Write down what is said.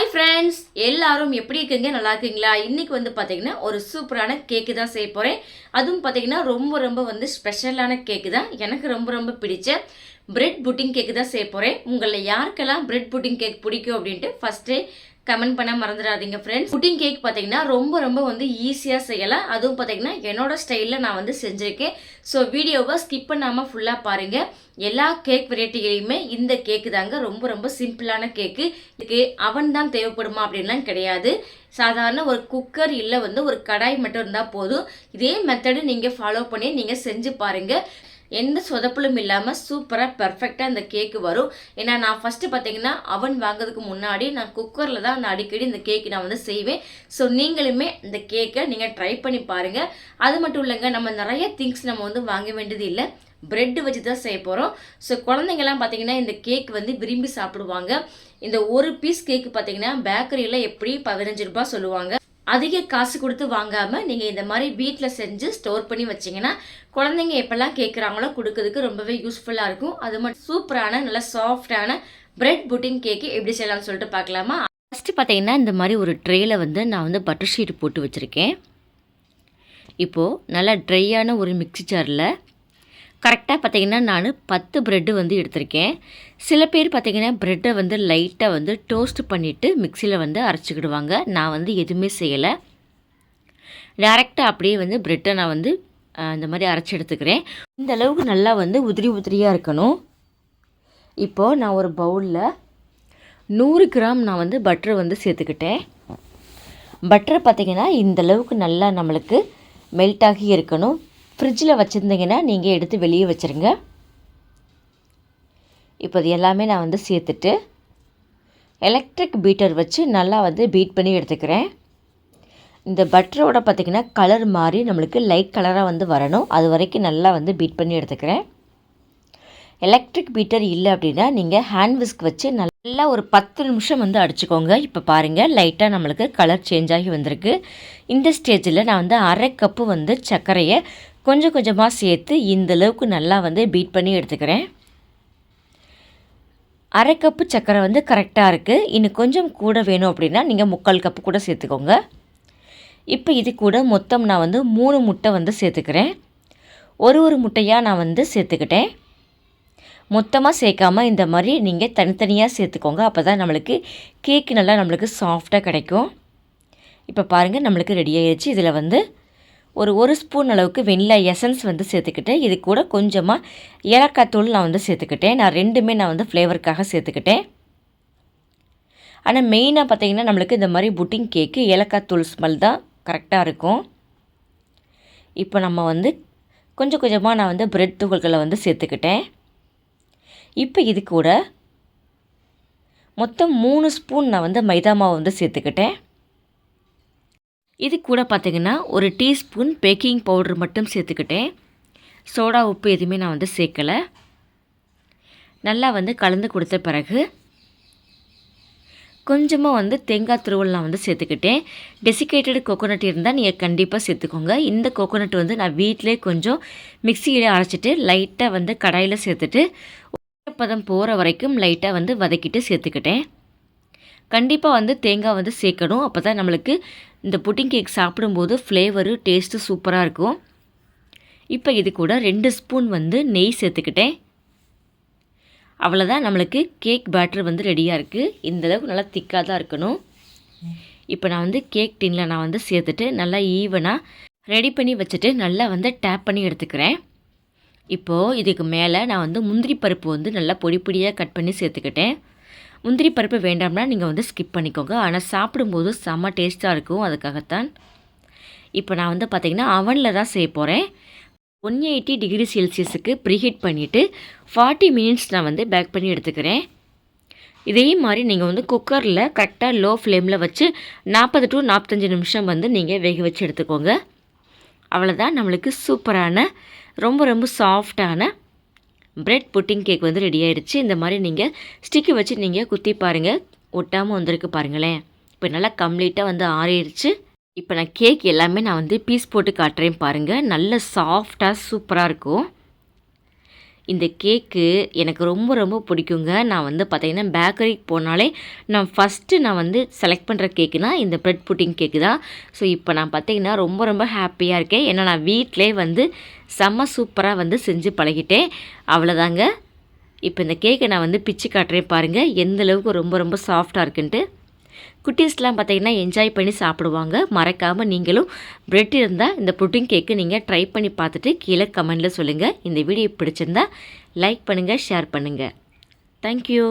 Hi friends எல்லாரும் எப்படி இருக்கீங்க? நல்லா இருக்கீங்களா? இன்னைக்கு வந்து பார்த்தீங்கன்னா ஒரு சூப்பரான கேக்கு தான் செய்ய போகிறேன் அதுவும் பார்த்தீங்கன்னா ரொம்ப ரொம்ப வந்து ஸ்பெஷலான கேக்கு தான். எனக்கு ரொம்ப ரொம்ப பிடிச்ச பிரெட் புட்டிங் கேக்கு தான் செய்ய போகிறேன் உங்களில் யாருக்கெல்லாம் பிரெட் புட்டிங் கேக் பிடிக்கும் அப்படின்ட்டு ஃபஸ்ட்டே கமெண்ட் பண்ண மறந்துடாதீங்க ஃப்ரெண்ட்ஸ் புட்டிங் கேக் பார்த்தீங்கன்னா ரொம்ப ரொம்ப வந்து ஈஸியாக செய்யலாம். அதுவும் பார்த்தீங்கன்னா என்னோட ஸ்டைலில் நான் வந்து செஞ்சுருக்கேன். ஸோ வீடியோவை ஸ்கிப் பண்ணாமல் ஃபுல்லாக பாருங்கள் எல்லா கேக் வெரைட்டிகளையுமே இந்த கேக்கு தாங்க ரொம்ப ரொம்ப சிம்பிளான கேக்கு இதுக்கு அவன் தான் தேவைப்படுமா அப்படின்லாம் கிடையாது. சாதாரண ஒரு குக்கர் இல்லை வந்து ஒரு கடாய் மட்டும் இருந்தால் போதும். இதே மெத்தடு நீங்கள் ஃபாலோ பண்ணி நீங்கள் செஞ்சு பாருங்கள் எந்த சொதப்பலும் இல்லாமல் சூப்பராக பர்ஃபெக்டாக இந்த கேக்கு வரும். ஏன்னா நான் ஃபஸ்ட்டு பார்த்தீங்கன்னா அவன் வாங்குறதுக்கு முன்னாடி நான் குக்கரில் தான் நான் அடிக்கடி இந்த கேக்கு நான் வந்து செய்வேன். ஸோ நீங்களுமே இந்த கேக்கை நீங்கள் ட்ரை பண்ணி பாருங்கள் அது மட்டும் இல்லைங்க நம்ம நிறைய திங்ஸ் நம்ம வந்து வாங்க வேண்டியது இல்லை. பிரெட்டு வச்சு தான் செய்ய போகிறோம் ஸோ குழந்தைங்கள்லாம் பார்த்தீங்கன்னா இந்த கேக் வந்து விரும்பி சாப்பிடுவாங்க. இந்த ஒரு பீஸ் கேக்கு பார்த்தீங்கன்னா பேக்கரியில் எப்படி பதினஞ்சு ரூபாய் சொல்லுவாங்க. அதிக காசு கொடுத்து வாங்காமல் நீங்கள் இந்த மாதிரி வீட்டில் செஞ்சு ஸ்டோர் பண்ணி வச்சிங்கன்னா குழந்தைங்க எப்போல்லாம் கேட்குறாங்களோ கொடுக்கறதுக்கு ரொம்பவே யூஸ்ஃபுல்லாக இருக்கும். அது மட்டும் சூப்பரான நல்ல சாஃப்டான பிரெட் புட்டிங் கேக்கு எப்படி செய்யலாம்னு சொல்லிட்டு பார்க்கலாமா? ஃபஸ்ட்டு பார்த்தீங்கன்னா இந்த மாதிரி ஒரு ட்ரேயில் வந்து நான் வந்து பட்டர் ஷீட் போட்டு வச்சுருக்கேன். இப்போது நல்லா ட்ரையான ஒரு மிக்சி ஜாரில் கரெக்டாக பார்த்திங்கன்னா நான் பத்து ப்ரெட்டு வந்து எடுத்திருக்கேன். சில பேர் பார்த்திங்கன்னா ப்ரெட்டை வந்து லைட்டாக வந்து டோஸ்ட் பண்ணிவிட்டு மிக்சியில் வந்து அரைச்சிக்கிடுவாங்க. நான் வந்து எதுவுமே செய்யலை. டேரெக்டாக அப்படியே வந்து ப்ரெட்டை நான் வந்து இந்த மாதிரி அரைச்சி எடுத்துக்கிறேன். இந்த அளவுக்கு நல்லா வந்து உதிரி உதிரியாக இருக்கணும். இப்போது நான் ஒரு பவுலில் நூறு கிராம் நான் வந்து பட்டரை வந்து சேர்த்துக்கிட்டேன். பட்டரை பார்த்தீங்கன்னா இந்த அளவுக்கு நல்லா நம்மளுக்கு மெல்ட் ஆகி இருக்கணும். ஃப்ரிட்ஜில் வச்சுருந்தீங்கன்னா நீங்கள் எடுத்து வெளியே வச்சுருங்க. இப்போ இது எல்லாமே நான் வந்து சேர்த்துட்டு எலக்ட்ரிக் பீட்டர் வச்சு நல்லா வந்து பீட் பண்ணி எடுத்துக்கிறேன். இந்த பட்டரோட பார்த்திங்கன்னா கலர் மாறி நம்மளுக்கு லைட் கலராக வந்து வரணும். அது வரைக்கும் நல்லா வந்து பீட் பண்ணி எடுத்துக்கிறேன். எலக்ட்ரிக் பீட்டர் இல்லை அப்படின்னா நீங்கள் ஹேண்ட் விஸ்க் வச்சு நல்லா ஒரு பத்து நிமிஷம் வந்து அடிச்சுக்கோங்க. இப்போ பாருங்கள் லைட்டாக நம்மளுக்கு கலர் சேஞ்ச் ஆகி வந்திருக்கு. இந்த ஸ்டேஜில் நான் வந்து அரை கப்பு வந்து சர்க்கரையை கொஞ்சம் கொஞ்சமாக சேர்த்து இந்தளவுக்கு நல்லா வந்து பீட் பண்ணி எடுத்துக்கிறேன். அரை கப்பு சர்க்கரை வந்து கரெக்டாக இருக்குது இன்னும் கொஞ்சம் கூட வேணும் அப்படின்னா நீங்கள் முக்கால் கப்பு கூட சேர்த்துக்கோங்க. இப்போ இது கூட மொத்தம் நான் வந்து மூணு முட்டை வந்து சேர்த்துக்கிறேன். ஒரு ஒரு முட்டையாக நான் வந்து சேர்த்துக்கிட்டேன். மொத்தமாக சேர்க்காம இந்த மாதிரி நீங்கள் தனித்தனியாக சேர்த்துக்கோங்க. அப்போ தான் நம்மளுக்கு கேக்கு நல்லா நம்மளுக்கு சாஃப்டாக கிடைக்கும். இப்போ பாருங்கள் நம்மளுக்கு ரெடி ஆயிடுச்சு இதில் வந்து ஒரு ஒரு ஸ்பூன் அளவுக்கு வெண்ணிலா எசன்ஸ் வந்து சேர்த்துக்கிட்டேன். இது கூட கொஞ்சமாக ஏலக்காய் தூள் நான் வந்து சேர்த்துக்கிட்டேன். நான் ரெண்டுமே நான் வந்து ஃப்ளேவருக்காக சேர்த்துக்கிட்டேன். ஆனால் மெயினாக பார்த்தீங்கன்னா நம்மளுக்கு இந்த மாதிரி புட்டிங் கேக்கு ஏலக்காய் தூள் ஸ்மெல் தான் கரெக்டாக இருக்கும். இப்போ நம்ம வந்து கொஞ்சம் கொஞ்சமாக நான் வந்து பிரெட் துகள்களை வந்து சேர்த்துக்கிட்டேன். இப்போ இது கூட மொத்தம் மூணு ஸ்பூன் நான் வந்து மைதா மாவு வந்து சேர்த்துக்கிட்டேன். இது கூட பார்த்திங்கன்னா ஒரு டீஸ்பூன் பேக்கிங் பவுடர் மட்டும் சேர்த்துக்கிட்டேன். சோடா உப்பு எதுவுமே நான் வந்து சேர்க்கலை. நல்லா வந்து கலந்து கொடுத்த பிறகு கொஞ்சமாக வந்து தேங்காய் துருவல் நான் வந்து சேர்த்துக்கிட்டேன். டெசிகேட்டட் கோகோனட் இருந்தால் நீங்கள் கண்டிப்பாக சேர்த்துக்கோங்க. இந்த கோகோனட் வந்து நான் வீட்டிலே கொஞ்சம் மிக்சியில் அரைச்சிட்டு லைட்டாக வந்து கடாயில் சேர்த்துட்டு பதம் போகிற வரைக்கும் லைட்டாக வந்து வதக்கிட்டு சேர்த்துக்கிட்டேன். கண்டிப்பாக வந்து தேங்காய் வந்து சேர்க்கணும். அப்போ தான் நம்மளுக்கு இந்த புட்டிங் கேக் சாப்பிடும்போது ஃப்ளேவரு டேஸ்ட்டு சூப்பராக இருக்கும். இப்போ இது கூட ரெண்டு ஸ்பூன் வந்து நெய் சேர்த்துக்கிட்டேன். அவ்வளோதான் நம்மளுக்கு கேக் பேட்டர் வந்து ரெடியாக இருக்குது இந்தளவுக்கு நல்லா திக்காக தான் இருக்கணும். இப்போ நான் வந்து கேக் டின்னில் நான் வந்து சேர்த்துட்டு நல்லா ஈவனாக ரெடி பண்ணி வச்சுட்டு நல்லா வந்து டேப் பண்ணி எடுத்துக்கிறேன். இப்போது இதுக்கு மேலே நான் வந்து முந்திரி பருப்பு வந்து நல்லா பொடி பொடியாக கட் பண்ணி சேர்த்துக்கிட்டேன். முந்திரி பருப்பு வேண்டாம்னா நீங்கள் வந்து ஸ்கிப் பண்ணிக்கோங்க. ஆனால் சாப்பிடும்போது செம்ம டேஸ்ட்டாக இருக்கும். அதுக்காகத்தான் இப்போ நான் வந்து பார்த்திங்கன்னா அவனில் தான் செய்ய போகிறேன் ஒன் எயிட்டி டிகிரி செல்சியஸுக்கு ப்ரீஹீட் பண்ணிவிட்டு ஃபார்ட்டி மினிட்ஸ் நான் வந்து பேக் பண்ணி எடுத்துக்கிறேன். இதே மாதிரி நீங்கள் வந்து குக்கரில் கரெக்டாக லோ ஃப்ளேமில் வச்சு நாற்பது டு நாற்பத்தஞ்சு நிமிஷம் வந்து நீங்கள் வேக வச்சு எடுத்துக்கோங்க. அவ்வளோதான் நம்மளுக்கு சூப்பரான ரொம்ப ரொம்ப சாஃப்டான பிரெட் புட்டிங் கேக் வந்து ரெடி ஆகிடுச்சு இந்த மாதிரி நீங்கள் ஸ்டிக்கு வச்சு நீங்கள் குத்தி பாருங்கள் ஒட்டாமல் வந்திருக்கு பாருங்களேன். இப்போ நல்லா கம்ப்ளீட்டாக வந்து ஆறிடுச்சு. இப்போ நான் கேக் எல்லாமே நான் வந்து பீஸ் போட்டு காட்டுறேன் பாருங்கள் நல்ல சாஃப்டாக சூப்பராக இருக்கும். இந்த கேக்கு எனக்கு ரொம்ப ரொம்ப பிடிக்குங்க. நான் வந்து பார்த்தீங்கன்னா பேக்கரிக்கு போனாலே நான் ஃபஸ்ட்டு நான் வந்து செலக்ட் பண்ணுற கேக்குனா இந்த ப்ரெட் புட்டிங் கேக்கு தான். ஸோ இப்போ நான் பார்த்தீங்கன்னா ரொம்ப ரொம்ப ஹாப்பியாக இருக்கேன். ஏன்னா நான் வீட்டிலே வந்து செம்ம சூப்பராக வந்து செஞ்சு பழகிட்டேன். அவ்வளோதாங்க இப்போ இந்த கேக்கை நான் வந்து பிச்சு காட்டுறேன் பாருங்கள் எந்தளவுக்கு ரொம்ப ரொம்ப சாஃப்டாக இருக்குன்ட்டு. குட்டீஸ்லாம் பார்த்தீங்கன்னா என்ஜாய் பண்ணி சாப்பிடுவாங்க. மறக்காமல் நீங்களும் பிரெட் இருந்தால் இந்த புட்டிங் கேக்கு நீங்கள் ட்ரை பண்ணி பார்த்துட்டு கீழே கமெண்டில் சொல்லுங்கள் இந்த வீடியோ பிடிச்சிருந்தா லைக் பண்ணுங்கள் ஷேர் பண்ணுங்கள் தேங்க்யூ